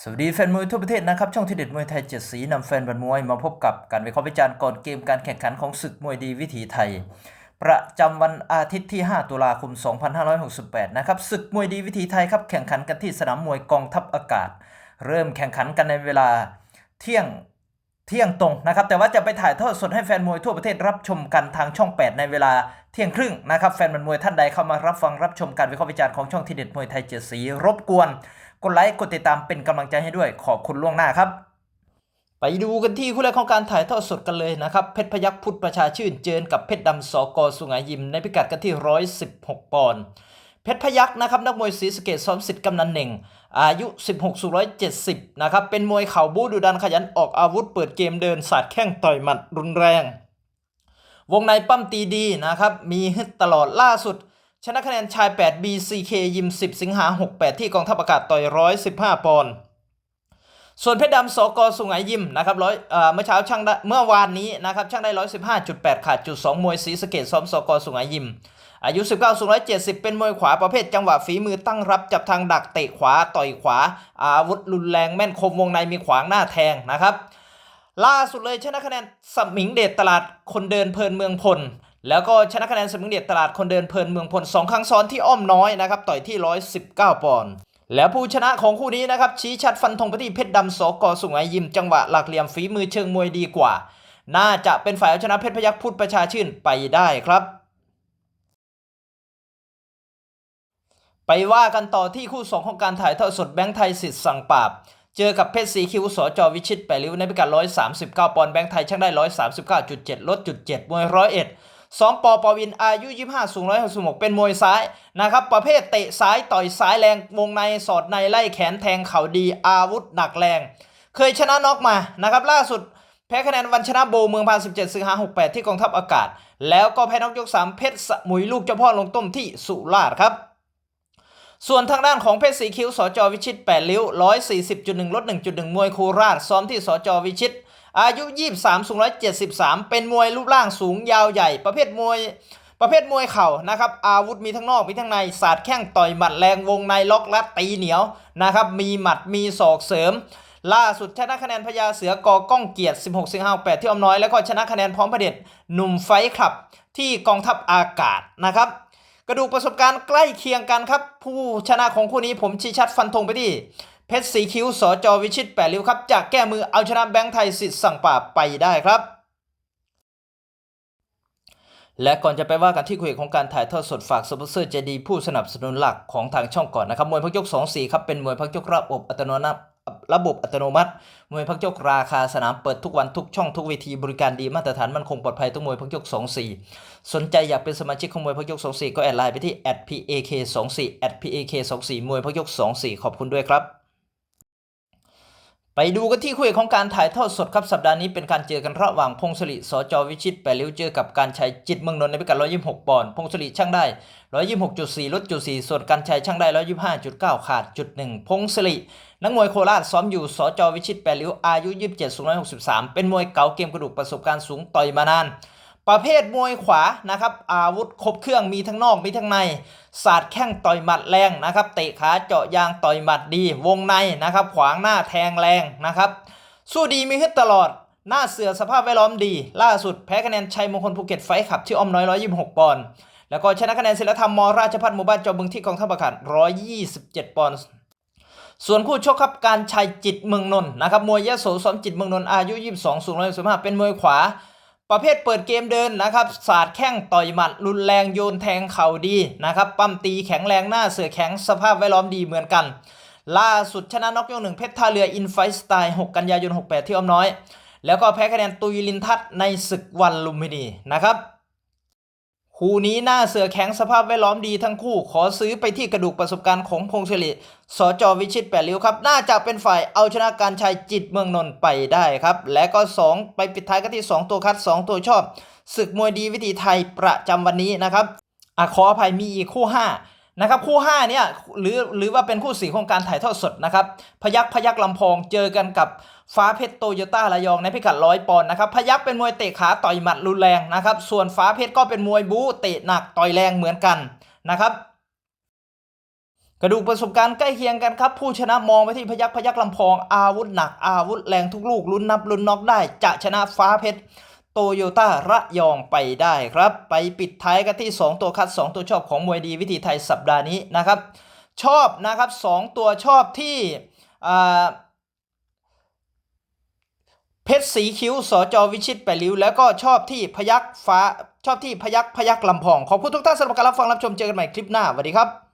สวัสดีแฟนมวยทั่วประเทศนะครับ ช่องที่เด็ดมวยไทยเจ็ดสีนำแฟนบันมวยมาพบกับการวิเคราะห์วิจารณ์ก่อนเกมการแข่งขันของศึกมวยดีวิถีไทย ประจำวันอาทิตย์ที่ 5 ตุลาคม 2568 นะครับศึกมวยดีวิถีไทยครับแข่งขันกันที่สนามมวยกองทัพอากาศ เริ่มแข่งขันกันในเวลาเที่ยงเที่ยงตรงนะครับแต่ว่าจะไปถ่ายทอดสดให้แฟนมวยทั่วประเทศรับชมกันทางช่อง 8 ในเวลาเที่ยงครึ่งนะครับแฟนมวยท่านใดเข้ามารับฟังรับชมการวิเคราะห์วิจารณ์ของช่องที่เด็ดมวยไทยเจ็ดสีรบกวน กดไลค์กดติดตามเป็นกำลังใจให้ด้วยขอบคุณล่วงหน้าครับ ไปดูกันที่คู่แรกของการถ่ายทอดสดกันเลยนะครับ เพชรพยัคฆ์พุทธประชาชื่นเจอกับเพชรดำสกสุงหายิม ในพิกัดกันที่ 116 ปอนด์เพชรพยัคฆ์นะครับนักมวยศรีสเกดซ้อมสิทธิ์กำนันเหน่งอายุ 16สุ170 นะครับ เป็นมวยเข่าบูดูดันขยันออกอาวุธเปิดเกมเดินสาดแข้งต่อยหมัดรุนแรง วงในปั้มตีดีนะครับ มีฮึดตลอดล่าสุด ชนะคะแนนชาย 8 BCK ยิม 10 สิงหา 68 ที่กองทัพอากาศต่อย 115 ปอนด์ส่วนเพชรดำสกสุงไหยิมนะครับร้อยเอ่อเมื่อเช้าช่างไดเมื่อวานนี้นะครับช่างได้115.8ขาดจุด2มวยศรีสเกดซ้อมสกสุงไหยิม อายุ19สูง170เป็นมวยขวาประเภทจังหวะฝีมือตั้งรับจับทางดักเตะขวาต่อยขวา อาวุธรุนแรงแม่นคมวงในมีขวางหน้าแทงนะครับ ล่าสุดเลยชนะคะแนนสมิงเดชตลาดคนเดินเพลินเมืองพล แล้วก็ชนะคะแนนสมิงเดชตลาดคนเดินเพลินเมืองพลสองครั้งซ้อนที่อ้อมน้อยนะครับต่อยที่ 119 ปอนด์แล้วผู้ชนะของคู่นี้นะครับชี้ชัดฟันธงไปที่เพชรดำสกสุงไหยิมจังหวะหลักเหลี่ยมฝีมือเชิงมวยดีกว่า น่าจะเป็นฝ่ายเอาชนะเพชรพยัคฆ์พุทธประชาชื่นไปได้ครับไปว่ากันต่อที่คู่2ของการถ่ายทอดสดแบงค์ไทยสิทธิ์สั่งปราบ เจอกับเพชรสีคิวสจวิชิตแปริ้วในพิกัด 139 ปอนด์แบงค์ไทยช่างได้ 139.7 ลดจุด7มวยร้อยเอ็ด สองปอปวินอายุ 25 สูง 166 เป็นมวยซ้ายนะครับประเภทเตะซ้ายต่อยซ้ายแรงวงในสอดในไล่แขนแทงเข่าดีอาวุธหนักแรง เคยชนะน็อกมานะครับล่าสุดแพ้คะแนนวันชนะโบเมืองพาน17 สิงหา68 ที่กองทัพอากาศ แล้วก็แพ้น็อกยก 3 เพชรสมุยลูกเจ้าพ่อลงต้มที่สุราษฎร์ครับส่วนทางด้านของเพชรสีคิ้วสจวิชิต 8 ลิ้ว 140.1 ลด 1.1 มวยโคราชซ้อมที่สจวิชิต อายุ 23 สูง 173 เป็นมวยรูปร่างสูงยาวใหญ่ ประเภทมวย ประเภทมวยเข่านะครับ อาวุธมีทั้งนอกมีทั้งในสาดแข้งต่อยหมัดแรงวงในล็อกลัดตีเหนียวนะครับ มีหมัดมีศอกเสริม ล่าสุดชนะคะแนนพญาเสือกอก้องเกียรติ 16 สิงหา8ที่อมน้อย แล้วก็ชนะคะแนนพร้อมพระเดชหนุ่มไฟท์คลับ ที่กองทัพอากาศนะครับ กระดูกประสบการณ์ใกล้เคียงกันครับ ผู้ชนะของคู่นี้ผมชี้ชัดฟันธงไปที่ เพชรสีคิ้วสจวิชิตแปดริ้วครับจากแก้มือเอาชนะแบงค์ไทยสิทธิ์สั่งป่าไปได้ครับ และก่อนจะไปว่ากันที่คุยของการถ่ายทอดสดฝากสปอนเซอร์ใจดีผู้สนับสนุนหลักของทางช่องก่อนนะครับมวยพักยก2 4ครับเป็นมวยพักยกระบบอัตโนมัติระบบอัตโนมัติ มวยพักยกราคาสนามเปิดทุกวันทุกช่องทุกเวทีบริการดีมาตรฐานมันคงปลอดภัยทุกมวยพักยก 2 4 สนใจอยากเป็นสมาชิกของมวยพักยก 2 4 ก็แอดไลน์ไปที่ @pak 2 4 @pak 2 4 มวยพักยก 2 4 ขอบคุณด้วยครับ ไปดูกันที่คู่เอกของการถ่ายทอดสดครับสัปดาห์นี้เป็นการเจอกันระหว่างพงศลิสจวิชิตแปริ้วเจอกับการชัยจิตเมืองนนท์ในพิกัด 126 ปอนด์พงศลิช่างได้ 126.4 ลดจุด4ส่วนการชัยช่างได้ 125.9 ขาดจุด1พงศลินักมวยโคราชซ้อมอยู่สจวิชิตแปริ้วอายุ 27 สูง163 เป็นมวยเก่าเกมกระดูกประสบการณ์สูงต่อยมานาน ประเภทมวยขวานะครับอาวุธครบเครื่องมีทั้งนอกมีทั้งในศาสาดแข้งต่อยหมัดแรงนะครับเตะขาเจาะยางต่อยหมัดดี วงในนะครับ ขวางหน้าแทงแรงนะครับ สู้ดีมีฮึดตลอดหน้าเสือสภาพแวดล้อมดี ล่าสุดแพ้คะแนนชัยมงคลภูเก็ตไฟขับที่อ้อมน้อย 126 ปอนด์แล้วก็ชนะคะแนนศิลธรรมมราชพัฒน์หมู่บ้านจอมบึงที่กองทัพอากาศ127 ปอนด์ส่วนคู่ชกครับการชัยจิตเมืองนนท์นะครับมวยยะโสซ้อมจิตเมืองนนท์อายุ 22 สูง115เป็นมวยขวา ประเภทเปิดเกมเดินนะครับสาดแข้งต่อยหมัดรุนแรงโยนแทงเข่าดีนะครับปั้มตีแข็งแรงหน้าเสือแข็งสภาพแวดล้อมดีเหมือนกัน ล่าสุดชนะน็อกยกหนึ่งเพชรท่าเรืออินไฟสไตล์6กันยายน 68 ที่อ้อมน้อย แล้วก็แพ้คะแนนตุยลินทัศในศึกวันลุมพินีนะครับ คู่นี้หน้าเสือแข็งสภาพแวดล้อมดีทั้งคู่ ขอซื้อไปที่กระดูกประสบการณ์ของพงศ์เฉลิสจวิชิตแปดริ้วครับ น่าจะเป็นฝ่ายเอาชนะการชัยจิตเมืองนนท์ไปได้ครับ และก็ 2 ไปปิดท้ายกันที่ 2 ตัวคัด 2 ตัวชอบ ศึกมวยดีวิธีไทยประจำวันนี้นะครับอขออภัยมีอีกคู่ 5 นะครับคู่5เนี่ยหรือหรือว่าเป็นคู่สีของการถ่ายทอดสดนะครับพยักพยักลำพองเจอกันกับฟ้าเพชรโตโยต้าระยองในพิกัดร้อยปอนด์นะครับพยักเป็นมวยเตะขาต่อยหมัดรุนแรงนะครับส่วนฟ้าเพชรก็เป็นมวยบู๊เตะหนักต่อยแรงเหมือนกันนะครับกระดูกประสบการณ์ใกล้เคียงกันครับผู้ชนะมองไปที่พยักพยักลำพองอาวุธหนักอาวุธแรงทุกลูกลุ้นนับลุ้นน็อกได้จะชนะฟ้าเพชร โตโยต้าระยองไปได้ครับ ไปปิดท้ายกันที่ 2 ตัวคัด 2 ตัวชอบของมวยดีวิธีไทยสัปดาห์นี้นะครับ ชอบนะครับ 2 ตัวชอบที่เพชรสีคิ้วสจวิชิตแปริ้วแล้วก็ชอบที่พยักฟ้าชอบที่พยักพยักลำพอง ขอบคุณทุกท่านสำหรับการรับฟังรับชมเจอกันใหม่คลิปหน้าสวัสดีครับ